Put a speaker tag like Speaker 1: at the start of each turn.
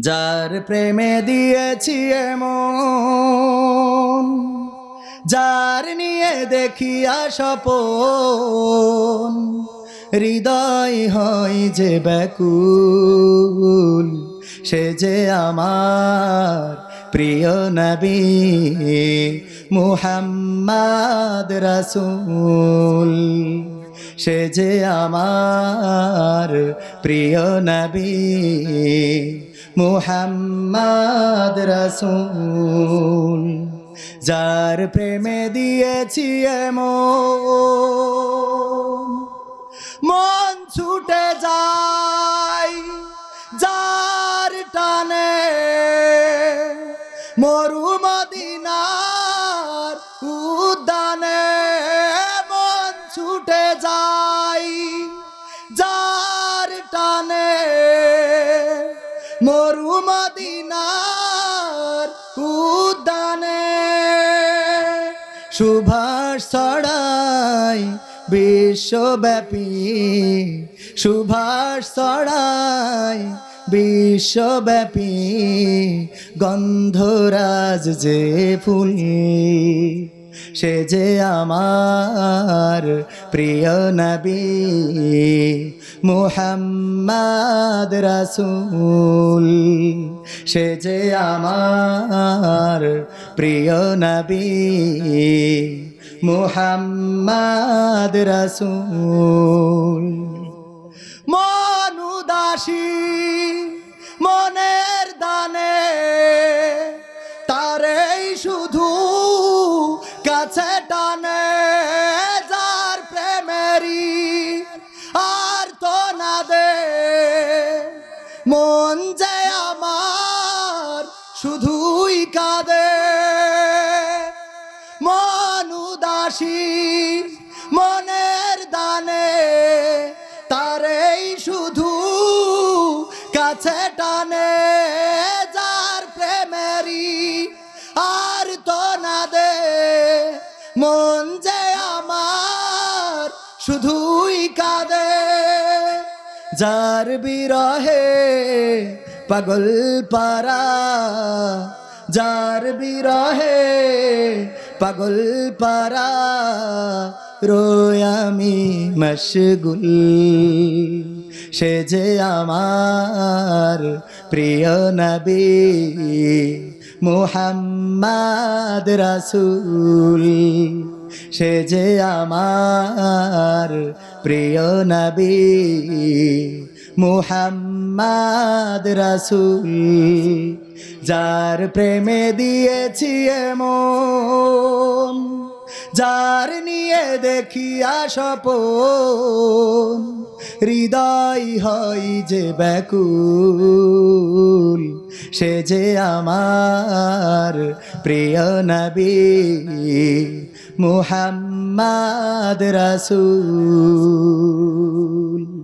Speaker 1: যার প্রেমে দিয়েছি এমন, যার নিয়ে দেখিয়া সপন হৃদয় হয় যে ব্যাকুল, সে যে আমার প্রিয় নবী মুহাম্মাদ রাসূল, সে যে আমার প্রিয় নবী। মুহাম্মাদ রাসূল, যার প্রেমে দিয়েছি মন ছুটে যায় যার টানে। মরু মদিনার উদ্যানে মন ছুটে যায় যার টানে। মরু মদিনার উদ্যানে সুভাষ ছড়াই বিশ্বব্যাপী সুভাষ ছড়াই বিশ্বব্যাপী গন্ধরাজ যে ফুল। সে যে আমার প্রিয় নবী মুহাম্মাদ রাসূল, সে যে আমার প্রিয় নবী মুহাম্মাদ রাসূল। মনুদাসী কাছে টানে যার প্রেমেরি আর তো না দে। মন যে আমার শুধুই কাঁদে, মন উদাসী শুধুই কাঁদে যার বিরহে পাগল পারা, যার বিরহে পাগল পারা রোয়ামি মশগুল। সে যে আমার প্রিয় নবী মুহাম্মাদ রাসূল। সে যে আমার প্রিয় নবী মুহাম্মাদ রাসুল যার প্রেমে দিয়েছি এমন যার নিয়ে দেখিয়া সপন হৃদয় হয় যে ব্যাকুল, সে যে আমার প্রিয় নবী মুহাম্মাদ রাসূল।